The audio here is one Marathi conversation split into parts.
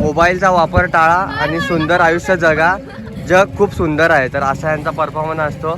मोबाईलचा वापर टाळा आणि सुंदर आयुष्य जगा. जग खूप सुंदर आहे तर असा यांचा परफॉर्मन्स असतो.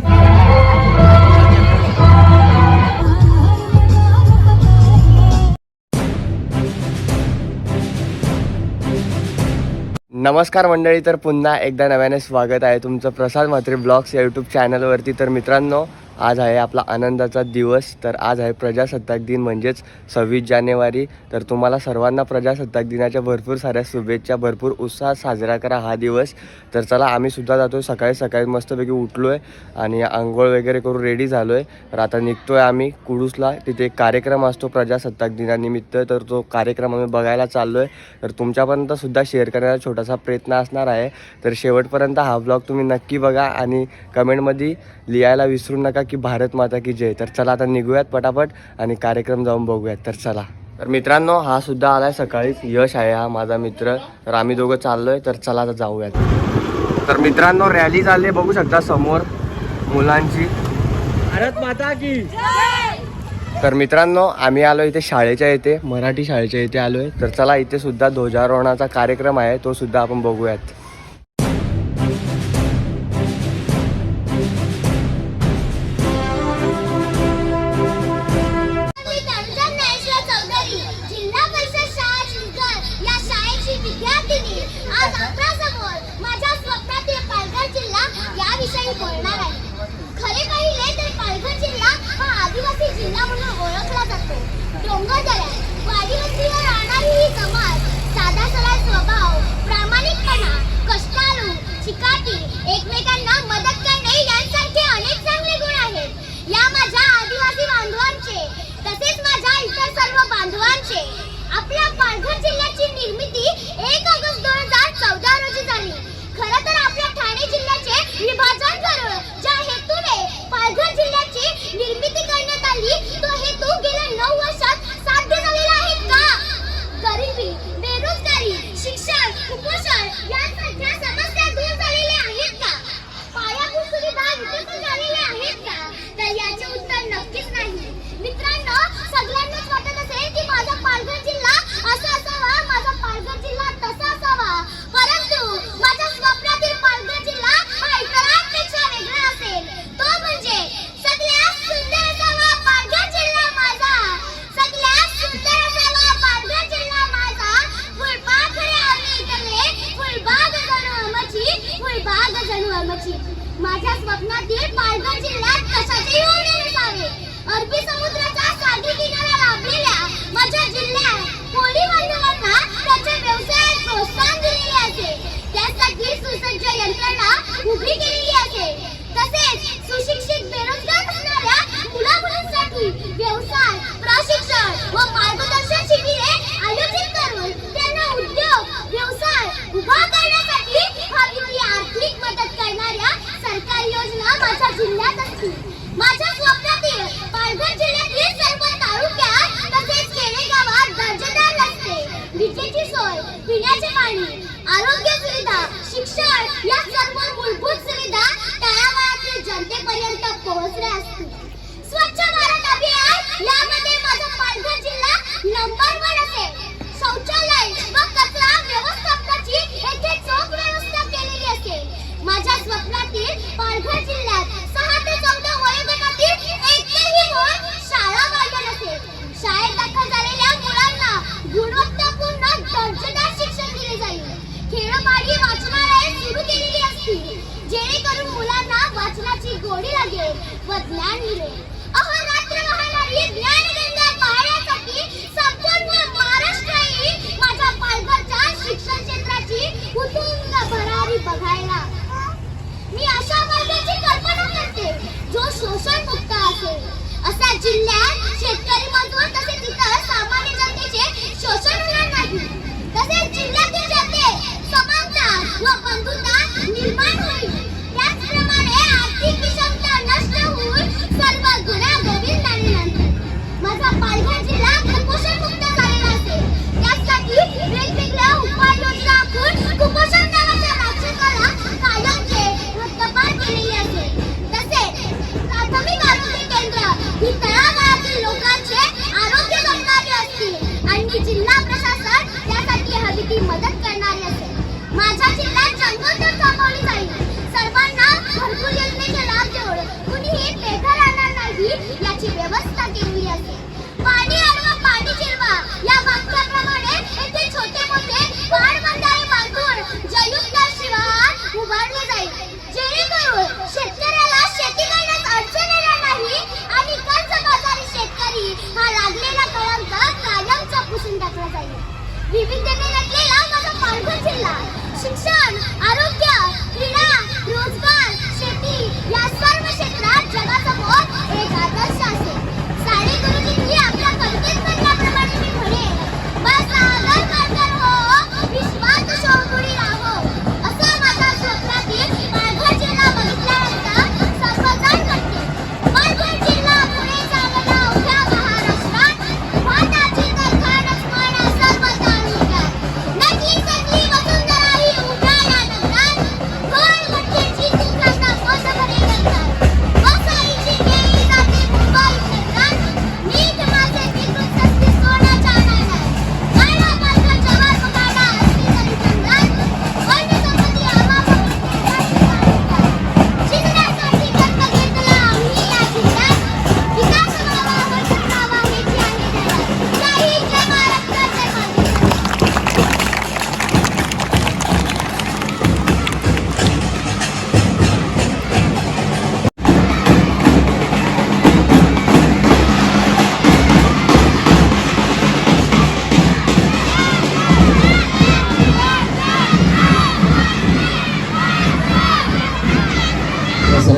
नमस्कार मंडळी तर पुन्हा एकदा नव्याने स्वागत आहे तुमचं प्रसाद म्हात्रे ब्लॉग्स या यूट्यूब चॅनलवरती तर मित्रांनो आज आहे आपला आनंदाचा दिवस तर आज आहे प्रजासत्ताक दिन म्हणजेच सव्वीस जानेवारी. तर तुम्हाला सर्वांना प्रजासत्ताक दिनाच्या भरपूर साऱ्या शुभेच्छा भरपूर उत्साहात साजरा करा हा दिवस. तर चला आम्ही सुद्धा जातो सकाळी सकाळी मस्तपैकी उठलो आहे आणि आंघोळ वगैरे करून रेडी झालो आहे तर आता निघतो आहे आम्ही कुडूसला. तिथे एक कार्यक्रम असतो प्रजासत्ताक दिनानिमित्त. तर तो कार्यक्रम आम्ही बघायला चाललो आहे तर तुमच्यापर्यंत सुद्धा शेअर करण्याचा छोटासा प्रयत्न असणार आहे. तर शेवटपर्यंत हा ब्लॉग तुम्ही नक्की बघा आणि कमेंटमध्ये लिहायला विसरू नका की भारत माता की जय. तर चला आता निघूयात पटापट आणि कार्यक्रम जाऊन बघूयात. तर चला. तर मित्रांनो हा सुद्धा आलाय सकाळीच. यश आहे हा माझा मित्र. तर आम्ही दोघं चाललोय. तर चला आता जाऊयात. तर मित्रांनो रॅली चालली बघू शकता समोर मुलांची. भारत माता की तर मित्रांनो आम्ही आलो इथे शाळेच्या इथे. मराठी शाळेच्या इथे आलो आहे तर चला इथे सुद्धा ध्वजारोहणाचा कार्यक्रम आहे. तो सुद्धा आपण बघूयात. माझ्या स्वप्नातील पालघर जिल्ह्यात कशाचे Chile.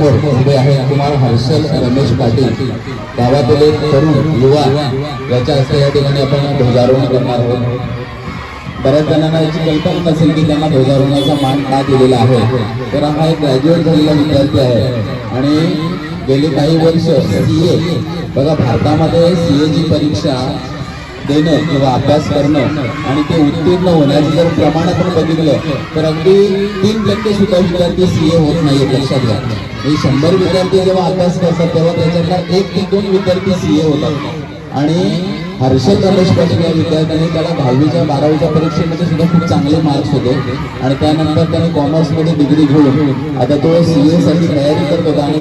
समोर उभे आहे कुमार हर्षल रमेश पाटील. गावातील एक तरुण युवा याच्या हस्ते या ठिकाणी आपण ध्वजारोहण करणार आहोत. बऱ्याच जणांना याची कल्पना नसेल की त्यांना ध्वजारोहणाचा मान का दिलेला आहे. तर हा एक ग्रॅज्युएट झालेला विद्यार्थी आहे. आणि गेली काही वर्ष सी ए. बघा भारतामध्ये सी ची परीक्षा देणं किंवा अभ्यास करणं आणि ते उत्तीर्ण होण्याचं जर प्रमाण आपण बघितलं तर अगदी तीन टक्के सुद्धा विद्यार्थी सीए होत नाही लक्षात घ्या. हे शंभर विद्यार्थी जेव्हा अभ्यास करतात तेव्हा त्याच्यातला एक ते दोन विद्यार्थी सीए होतात. आणि हर्षद रमेश पाटील या विद्यार्थ्याने त्याला दहावीच्या बारावीच्या परीक्षेमध्ये सुद्धा खूप चांगले मार्क्स होते. आणि त्यानंतर त्याने कॉमर्समध्ये डिग्री घेऊन आता तो सीए साठी तयारी करत होता. आणि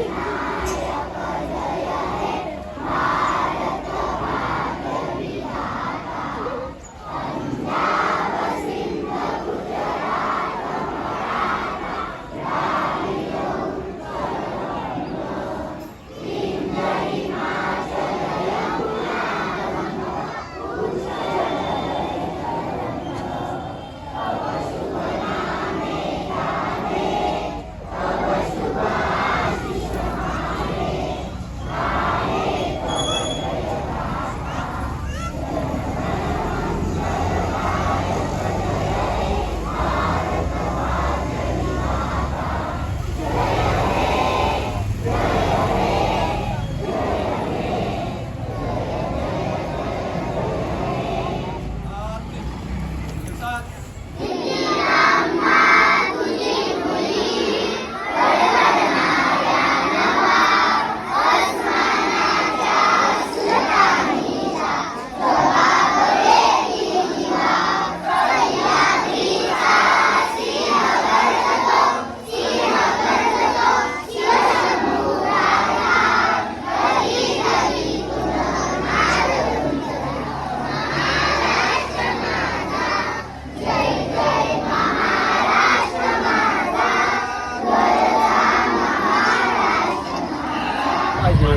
Yeah.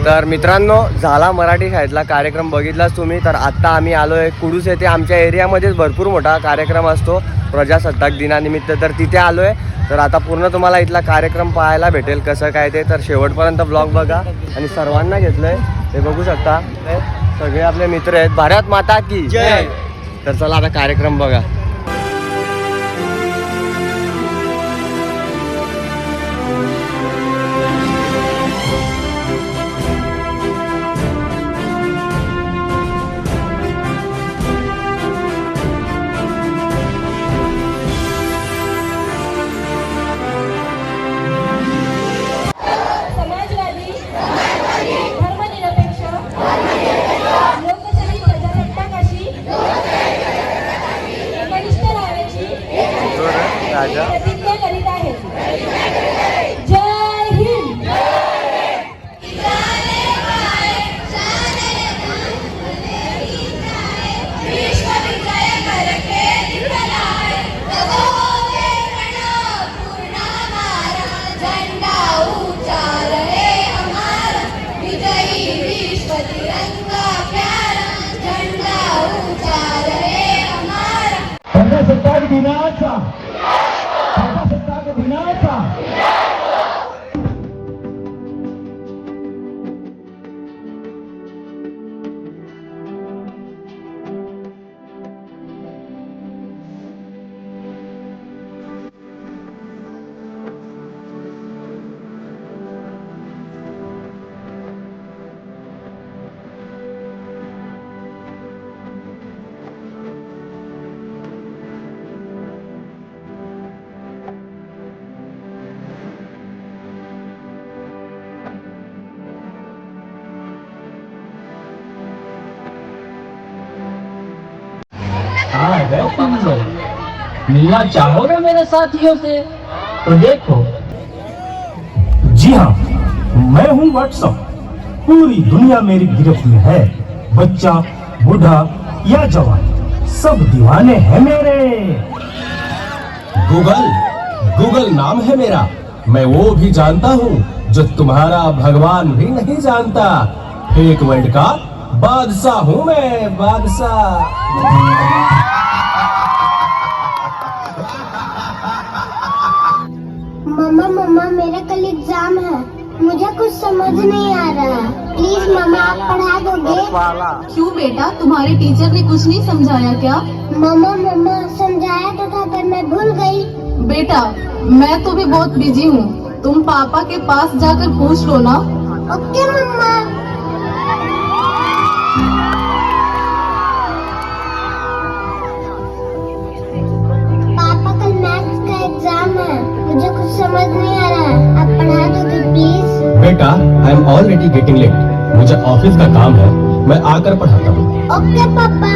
तर मित्रांनो झाला मराठी शाळेतला कार्यक्रम. बघितलाच तुम्ही तर आत्ता आम्ही आलो आहे कुडूस येथे. आमच्या एरियामध्येच भरपूर मोठा कार्यक्रम असतो प्रजासत्ताक दिनानिमित्त तर तिथे आलो आहे तर आता पूर्ण तुम्हाला इथला कार्यक्रम पाहायला भेटेल कसं काय ते. तर शेवटपर्यंत ब्लॉग बघा. आणि सर्वांना घेतलं आहे ते बघू शकता. सगळे आपले मित्र आहेत. भारत माता की जय. तर चला आता कार्यक्रम बघा. दिनाचा प्रजासत्ताक दिनाचा आ गए तुम लोग मिलना चाहोगे मेरे साथियों से? तो देखो। जी हाँ मैं हूँ व्हाट्सअप पूरी दुनिया मेरी गिरफ्त में है। बच्चा बूढ़ा या जवान सब दीवाने हैं मेरे। गूगल गूगल नाम है मेरा। मैं वो भी जानता हूँ जो तुम्हारा भगवान भी नहीं जानता। फेक वर्ल्ड का बादशाह हूँ मैं बादशाह। मम्मा मेरा कल एग्ज़ाम है। मुझे कुछ समझ नहीं आ रहा है। प्लीज़ मम्मा आप पढ़ा दोगे? क्यों बेटा? तुम्हारे टीचर ने कुछ नहीं समझाया क्या? मम्मा मम्मा समझाया तो था पर मैं भूल गई। बेटा मैं तो भी बहुत बिज़ी हूँ। तुम पापा के पास जाकर पूछ लो ना। ओके मम्मा। बेटा I am already getting late मुझे ऑफ़िस का काम है मैं आकर पढ़ाता हूँ। ओके पापा।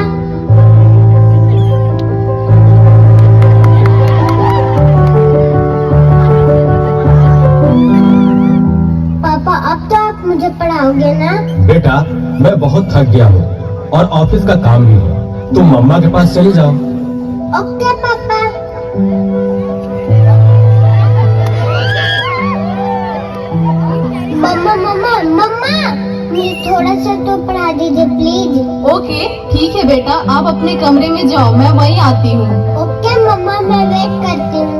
पापा अब तो आप मुझे पढ़ाओगे ना? बेटा मैं बहुत थक गया हूँ और ऑफ़िस का काम भी है। तुम मम्मा के पास चले जाओ। ओके पापा। मम्मा मम्मा मम्मा! मुझे थोड़ा सा तो पढ़ा दीजिए प्लीज़ ओके ठीक है बेटा आप अपने कमरे में जाओ मैं वहीं आती हूँ। ओके मम्मा मैं वेट करती हूँ।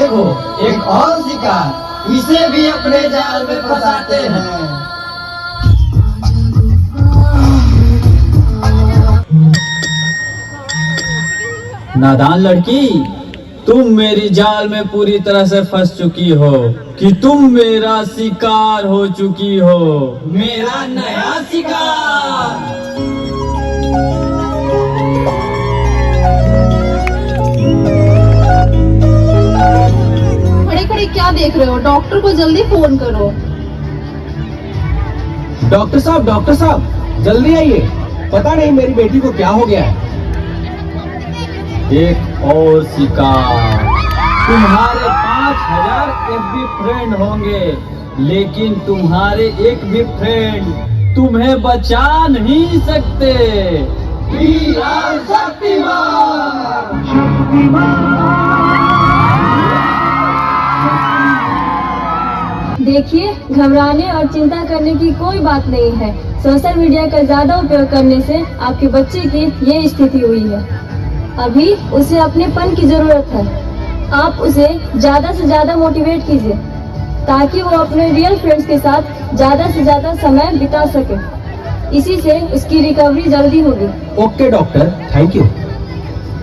देखो एक और शिकार इसे भी अपने जाल में फंसाते हैं। नादान लड़की तुम मेरी जाल में पूरी तरह से फंस चुकी हो कि तुम मेरा शिकार हो चुकी हो। मेरा नया शिकार। खड़े क्या देख रहे हो? डॉक्टर को जल्दी फ़ोन करो। डॉक्टर साहब डॉक्टर साहब जल्दी आइए। पता नहीं मेरी बेटी को क्या हो गया है। एक और शिकार। तुम्हारे पाँच हज़ार एफ़ फ्रेंड होंगे लेकिन तुम्हारे एक भी फ्रेंड तुम्हें बचा नहीं सकते। देखिए घबराने और चिंता करने की कोई बात नहीं है। सोशल मीडिया का ज़्यादा उपयोग करने से आपके बच्चे की ये स्थिति हुई है। अभी उसे अपने पन की ज़रूरत है। आप उसे ज़्यादा से ज़्यादा मोटिवेट कीजिए ताकि वो अपने रियल फ्रेंड्स के साथ ज़्यादा से ज़्यादा समय बिता सके। इसी से उसकी रिकवरी जल्दी होगी। ओके डॉक्टर थैंक यू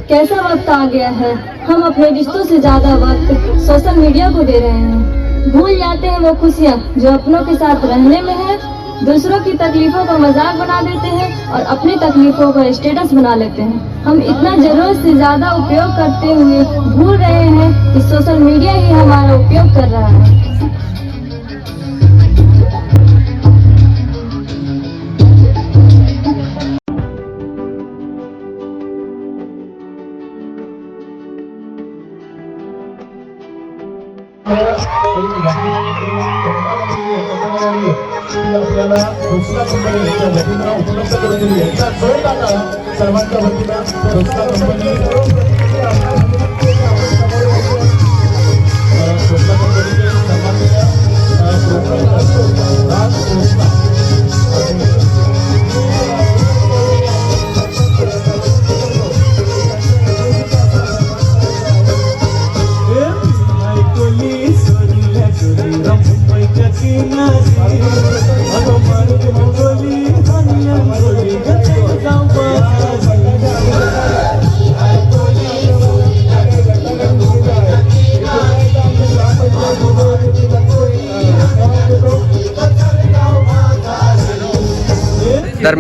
कैसा वक्त आ गया है? हम अपने रिश्तों से ज़्यादा वक्त सोशल मीडिया को दे रहे हैं। भूल जाते हैं वो खुशियाँ जो अपनों के साथ रहने में है, दूसरों की तकलीफों का मज़ाक बना देते हैं और अपनी तकलीफों का स्टेटस बना लेते हैं। हम इतना ज़रूरत से ज़्यादा उपयोग करते हुए भूल रहे हैं कि सोशल मीडिया ही हमारा उपयोग कर रहा है। दुसरा कंपनीच्या वतीनं उपलब्ध करून दिली. यांचा जोरदार टाळा सर्वांच्या वतीनं दुसरा कंपनी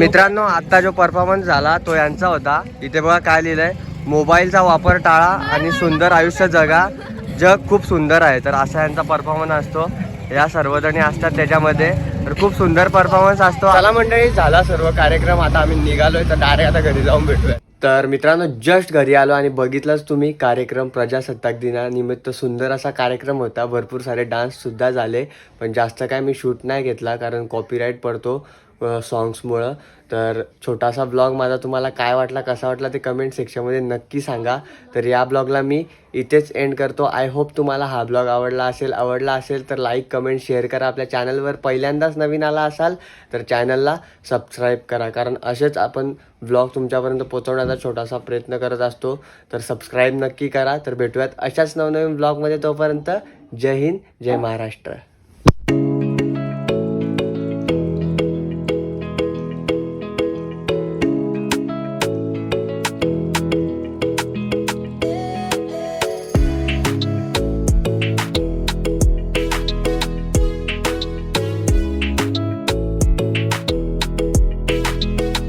मित्रांनो आता जो परफॉर्मन्स झाला तो यांचा होता. इथे बघा काय लिहिलंय. मोबाईलचा वापर टाळा आणि सुंदर आयुष्य जगा. जग खूप सुंदर आहे. तर असा यांचा परफॉर्मन्स असतो. या सर्वजणी असतात त्याच्यामध्ये. तर खूप सुंदर परफॉर्मन्स असतो. आला मंडळी झाला सर्व कार्यक्रम. आता आम्ही निघालोय तर डायरेक्ट आता घरी जाऊन भेटूया. तर मित्रांनो जस्ट घरी आलो आणि बघितलंच तुम्ही कार्यक्रम प्रजासत्ताक दिनानिमित्त सुंदर असा कार्यक्रम होता. भरपूर सारे डान्ससुद्धा झाले. पण जास्त काय मी शूट नाही घेतला कारण कॉपीराईट पडतो. सॉंग्समुळं तर छोटासा ब्लॉग माझा तुम्हाला काय वाटला कसा वाटला ते कमेंट सेक्शनमध्ये नक्की सांगा. तर या ब्लॉगला मी इथेच एंड करतो. आय होप तुम्हाला हा ब्लॉग आवडला असेल आवडला असेल तर लाईक कमेंट शेअर करा. आपल्या चॅनलवर पहिल्यांदाच नवीन आला असाल तर चॅनलला सबस्क्राईब करा. कारण असेच आपण ब्लॉग तुमच्यापर्यंत पोहोचवण्याचा छोटासा प्रयत्न करत असतो. तर सबस्क्राईब नक्की करा. तर भेटूयात अशाच नवनवीन ब्लॉगमध्ये तोपर्यंत. जय हिंद जय महाराष्ट्र.